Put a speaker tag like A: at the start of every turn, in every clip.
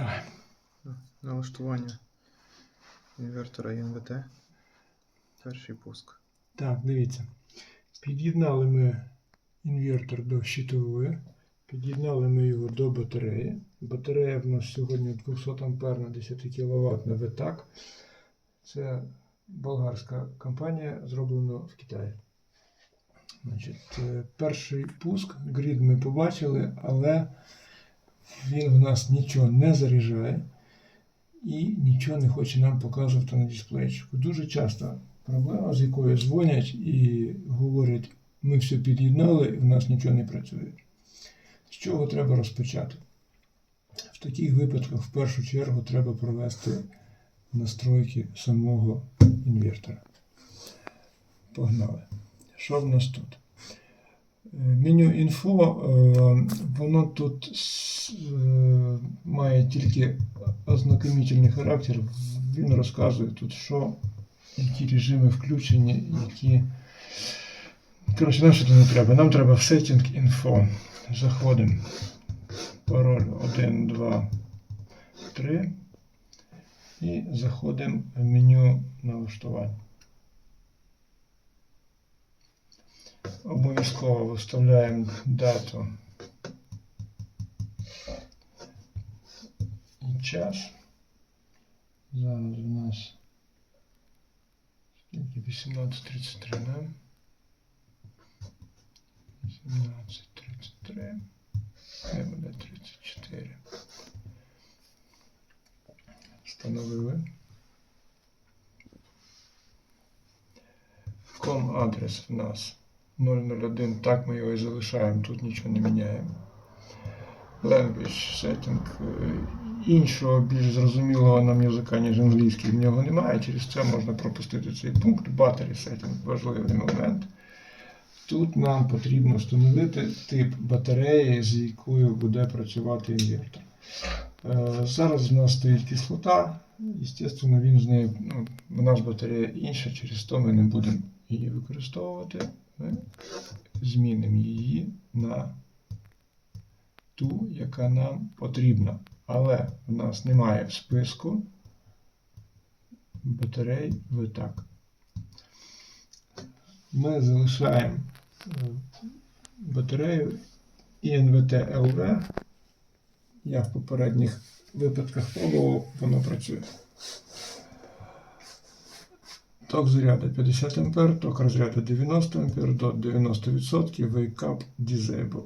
A: Давай. Налаштування інвертора ІНВТ. Перший пуск.
B: Так, дивіться. Під'єднали ми інвертор до щитової, під'єднали ми його до батареї. Батарея в нас сьогодні 200 амперна 10 кВт на ВТАК. Це болгарська компанія, зроблена в Китаї. Значить, е, перший пуск, грід ми побачили, але він в нас нічого не заряджає і нічого не хоче нам показувати на дисплейчику. Дуже часто проблема, з якою дзвонять і говорять, ми все під'єднали, в нас нічого не працює. З чого треба розпочати? В таких випадках в першу чергу треба провести настройки самого інвертора. Погнали. Що в нас тут? Меню інфо, е, воно тут е, має тільки ознакомительний характер. Він розказує тут, що, які режими включені, які. Коротше, нам сюди не треба. Нам треба в Setting Info. Заходимо. Пароль 1, 2, 3. І заходимо в меню налаштувань. Обов'язково виставляємо дату і час. Зараз у нас скільки 18.33, да? 18.33. Хай буде 34. Встановили. Ком адрес в нас 001. Так ми його і залишаємо, тут нічого не міняємо. Language setting. е, Іншого більш зрозумілого нам язика, ніж англійський, в нього немає. Через це можна пропустити цей пункт. Battery setting важливий момент. Тут нам потрібно встановити тип батареї, з якою буде працювати інвертор. Е, Зараз в нас стоїть кислота, звісно, він з нею, ну, у нас батарея інша, через то ми не будемо її використовувати. Змінимо її на ту, яка нам потрібна. Але в нас немає в списку батарей витак. Ми залишаємо е, батарею ІНВТ ЛВ. Я в попередніх випадках пробував, воно працює. Ток заряду 50 А, ток розряду 90 А до 90% Wake Up Disable.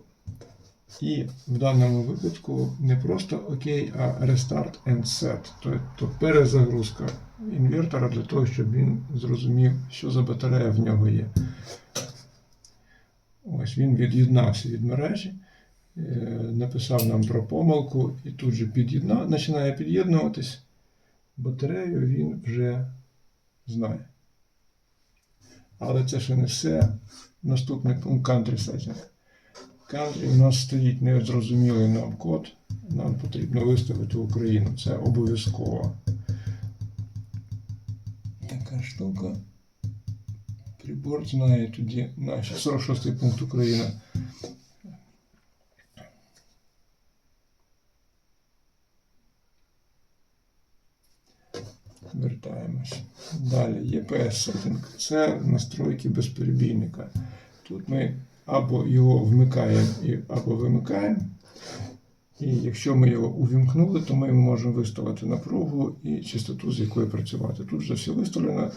B: І в даному випадку не просто ОК, а Restart and Set, тобто перезагрузка інвертора для того, щоб він зрозумів, що за батарея в нього є. Ось він від'єднався від мережі, е, написав нам про помилку і тут же починає під'єднуватись. Батарею він вже знає. Але це ще не все. Наступний пункт Country Setting. Country у нас стоїть незрозумілий нам код. Нам потрібно виставити Україну. Це обов'язково. Така штука. Прибор знає тоді наш 46 пункт Україна. Далі EPS setting. Це настройки безперебійника. Тут ми або його вмикаємо, або вимикаємо. І якщо ми його увімкнули, то ми можемо виставити напругу і частоту, з якою працювати. Тут вже все виставлено,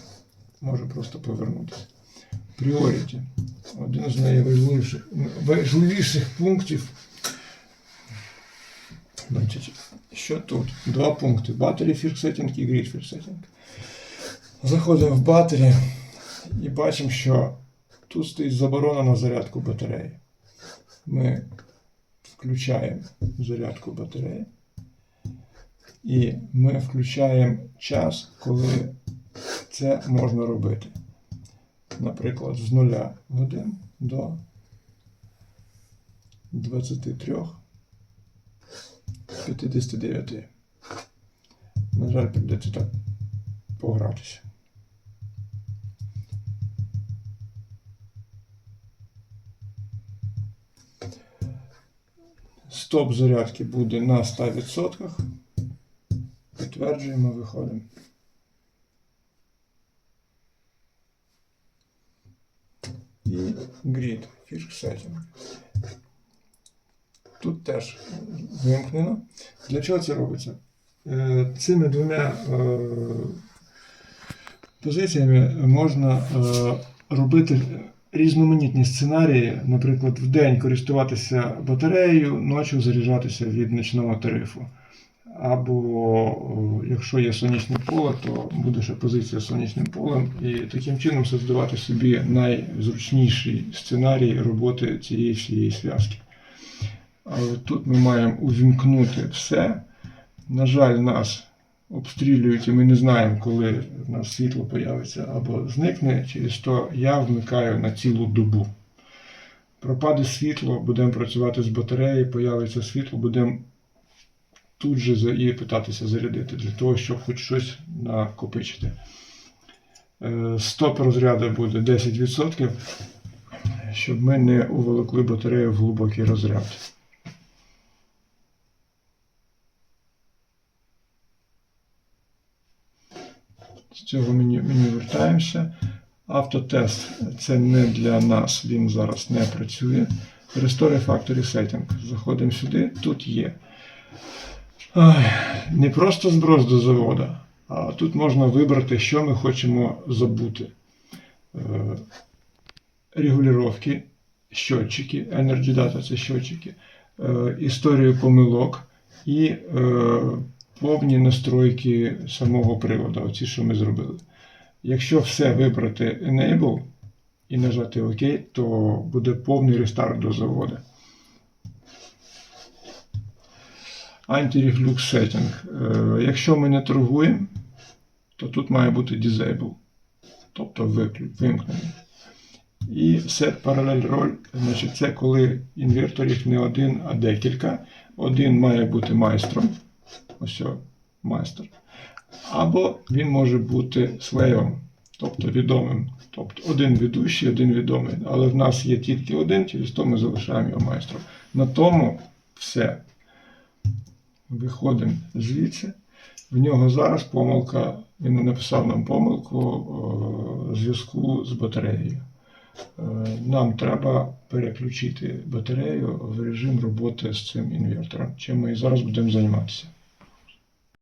B: може просто повернутися. Priority. Один з найважливіших важливіших пунктів. Значить, що тут? Два пункти: Battery First Setting і Grid First Setting. Заходимо в Battery і бачимо, що тут стоїть заборона на зарядку батареї. Ми включаємо зарядку батареї. І ми включаємо час, коли це можна робити. Наприклад, з 0 годин до 23 59. На жаль, прийдеться так погратися. Стоп зарядки буде на 100%. Підтверджуємо, виходимо. І grid, Fish Setting. Тут теж вимкнено. Для чого це робиться? Е, Цими двома е, позиціями можна е, робити різноманітні сценарії, наприклад, в день користуватися батареєю, ночі заряджатися від нічного тарифу. Або о, якщо є сонячне поле, то буде ще позиція з сонячним полем, і таким чином создавати собі найзручніший сценарій роботи цієї всієї зв'язки. Тут ми маємо увімкнути все. На жаль, нас обстрілюють, і ми не знаємо, коли в нас світло появиться або зникне. Через то я вмикаю на цілу добу. Пропаде світло, будемо працювати з батареєю, появиться світло, будемо тут же і питатися зарядити для того, щоб хоч щось накопичити. Е, Стоп розряду буде 10%, щоб ми не уволокли батарею в глибокий розряд. З цього меню, меню вертаємося. Автотест це не для нас, він зараз не працює. Restore Factory Setting. Заходимо сюди, тут є. Не просто зброс до заводу, а тут можна вибрати, що ми хочемо забути. Е, Регулювання, щотчики, Energy Data це щотчики, е, історію помилок і е, повні настройки самого приводу, оці, що ми зробили. Якщо все вибрати Enable і нажати ОК, то буде повний рестарт до заводу. Anti-reflux setting. Е, Якщо ми не торгуємо, то тут має бути disable, тобто вимкнений. І set parallel role, значить, це коли інверторів не один, а декілька. Один має бути майстром. Ось майстер. Або він може бути слеєм, тобто відомим. Тобто один ведущий, один відомий. Але в нас є тільки один, через то ми залишаємо його майстром. На тому все. Виходимо звідси. В нього зараз помилка, він написав нам помилку о, зв'язку з батареєю. Е, Нам треба переключити батарею в режим роботи з цим інвертором, чим ми і зараз будемо займатися.